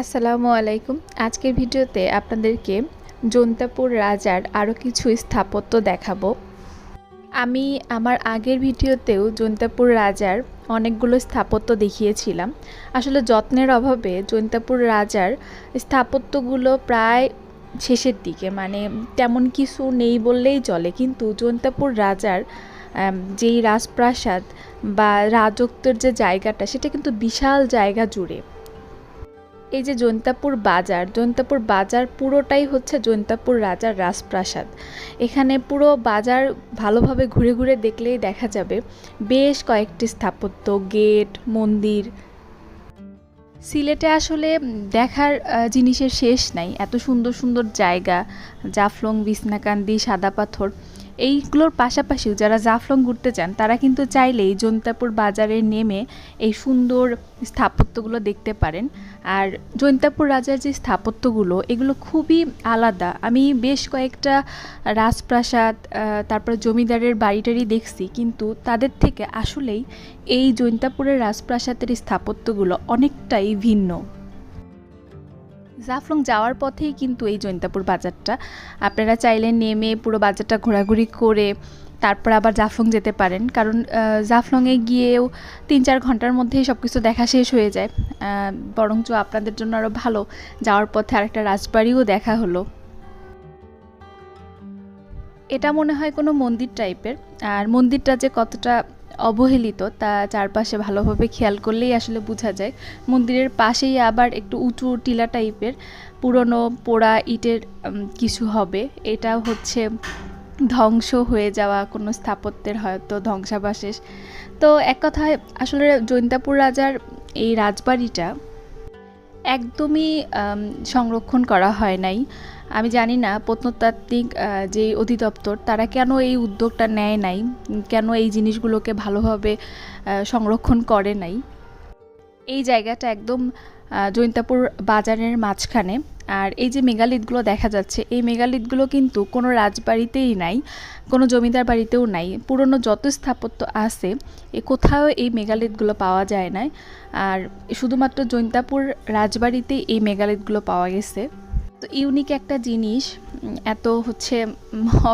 আসসালামু আলাইকুম। আজকের ভিডিওতে আপনাদেরকে জন্তাপুর রাজার আরও কিছু স্থাপত্য দেখাবো। আমি আমার আগের ভিডিওতেও জন্তাপুর রাজার অনেকগুলো স্থাপত্য দেখিয়েছিলাম। আসলে যত্নের অভাবে জন্তাপুর রাজার স্থাপত্যগুলো প্রায় শেষের দিকে মানে তেমন কিছু নেই বললেই চলে। কিন্তু জন্তাপুর রাজার যেই রাজপ্রাসাদ বা রাজত্বের যে জায়গাটা, সেটা কিন্তু বিশাল জায়গা জুড়ে। এই যে জৈন্তাপুর বাজার জৈন্তাপুর বাজার পুরোটাই হচ্ছে জৈন্তাপুর রাজার রাজপ্রাসাদ। এখানে পুরো বাজার ভালোভাবে ঘুরে ঘুরে দেখলেই দেখা যাবে। বেশ কয়েকটি স্থাপত্য, গেট, মন্দির। সিলেটে আসলে দেখার জিনিসের শেষ নাই। এত সুন্দর সুন্দর জায়গা, জাফলং, বিছনাকান্দি, সাদা পাথর। এইগুলোর পাশাপাশিও যারা জাফলং ঘুরতে চান, তারা কিন্তু চাইলেই জৈন্তাপুর বাজারে নেমে এই সুন্দর স্থাপত্যগুলো দেখতে পারেন। আর জৈন্তাপুর রাজার যে স্থাপত্যগুলো, এগুলো খুবই আলাদা। আমি বেশ কয়েকটা রাজপ্রাসাদ তারপর জমিদারের বাড়িটারি দেখছি, কিন্তু তাদের থেকে আসলেই এই জৈন্তাপুরের রাজপ্রাসাদের স্থাপত্যগুলো অনেকটাই ভিন্ন। জাফলং যাওয়ার পথেই কিন্তু এই জৈন্তাপুর বাজারটা। আপনারা চাইলে নেমে পুরো বাজারটা ঘোরাঘুরি করে তারপর আবার জাফলং যেতে পারেন। কারণ জাফলংয়ে গিয়েও তিন চার ঘণ্টার মধ্যেই সব কিছু দেখা শেষ হয়ে যায়। বরঞ্চ আপনাদের জন্য আরও ভালো যাওয়ার পথে আরেকটা রাজবাড়িও দেখা হলো। এটা মনে হয় কোনো মন্দির টাইপের আর মন্দিরটা যে কতটা অবহেলিত, তা চারপাশে ভালোভাবে খেয়াল করলেই আসলে বোঝা যায়। মন্দিরের পাশেই আবার একটু উঁচু টিলা টাইপের পুরনো পোড়া ইটের কিছু হবে। এটা হচ্ছে ধ্বংস হয়ে যাওয়া কোনো স্থাপত্যের হয়তো ধ্বংসাবশেষ। তো এক কথায় আসলে জৈন্তাপুর রাজার এই রাজবাড়িটা একদমই সংরক্ষণ করা হয় নাই। আমি জানি না প্রত্নতাত্ত্বিক যে অধিদপ্তর, তারা কেন এই উদ্যোগটা নেয় নাই? কেন এই জিনিসগুলোকে ভালোভাবে সংরক্ষণ করে নাই? এই জায়গাটা একদম জৈন্তাপুর বাজারের মাঝখানে। আর এই যে মেগালিথগুলো দেখা যাচ্ছে, এই মেগালিথগুলো কিন্তু কোনো রাজবাড়িতেই নাই, কোনো জমিদার বাড়িতেও নাই। পুরনো যত স্থাপত্য আছে, এ কোথাও এই মেগালিথগুলো পাওয়া যায় না আর শুধুমাত্র জৈন্তাপুর রাজবাড়িতেই এই মেগালিথগুলো পাওয়া গেছে। তো ইউনিক একটা জিনিস এত হচ্ছে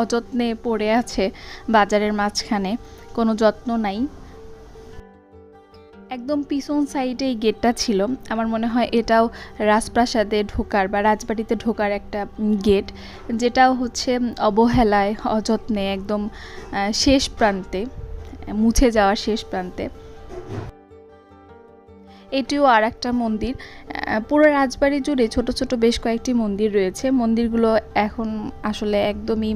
অযত্নে পড়ে আছে বাজারের মাঝখানে, কোনো যত্ন নাই। একদম পিছন সাইডে এই গেটটা ছিল। আমার মনে হয় এটাও রাজপ্রাসাদে ঢোকার বা রাজবাড়িতে ঢোকার একটা গেট, যেটাও হচ্ছে অবহেলায়, অযত্নে একদম শেষ প্রান্তে, মুছে যাওয়ার শেষ প্রান্তে। এটিও আর একটা মন্দির পুরো রাজবাড়ি জুড়ে ছোট ছোট বেশ কয়েকটি মন্দির রয়েছে। মন্দিরগুলো এখন আসলে একদমই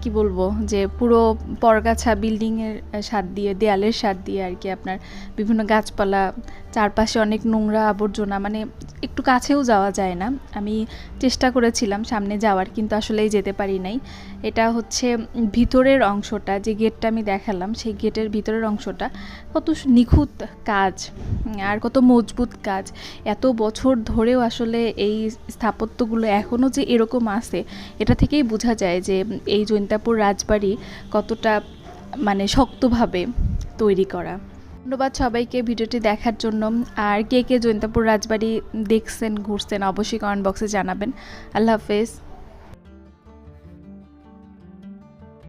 কি বলব, যে পুরো পরগাছা বিল্ডিংয়ের সাদ দিয়ে, দেয়ালের সাদ দিয়ে আর কি আপনার বিভিন্ন গাছপালা চারপাশে অনেক নোংরা আবর্জনা মানে একটু কাছেও যাওয়া যায় না। আমি চেষ্টা করেছিলাম সামনে যাওয়ার, কিন্তু আসলেই যেতে পারি নাই। এটা হচ্ছে ভিতরের অংশটা, যে গেটটা আমি দেখালাম, সেই গেটের ভিতরের অংশটা। কত নিখুঁত কাজ, আর কত মজবুত কাজ। এত বছর ধরেও আসলে এই স্থাপত্যগুলো এখনও যে এরকম আছে, এটা থেকেই বোঝা যায় যে এই জৈন্তাপুর রাজবাড়ি কতটা মানে শক্তভাবে তৈরি করা। ধন্যবাদ সবাইকে ভিডিওটি দেখার জন্য। আর কে কে জৈন্তাপুর রাজবাড়ি দেখছেন, ঘুরছেন, অবশ্যই কমেন্ট বক্সে জানাবেন। আল্লাহ হাফেজ।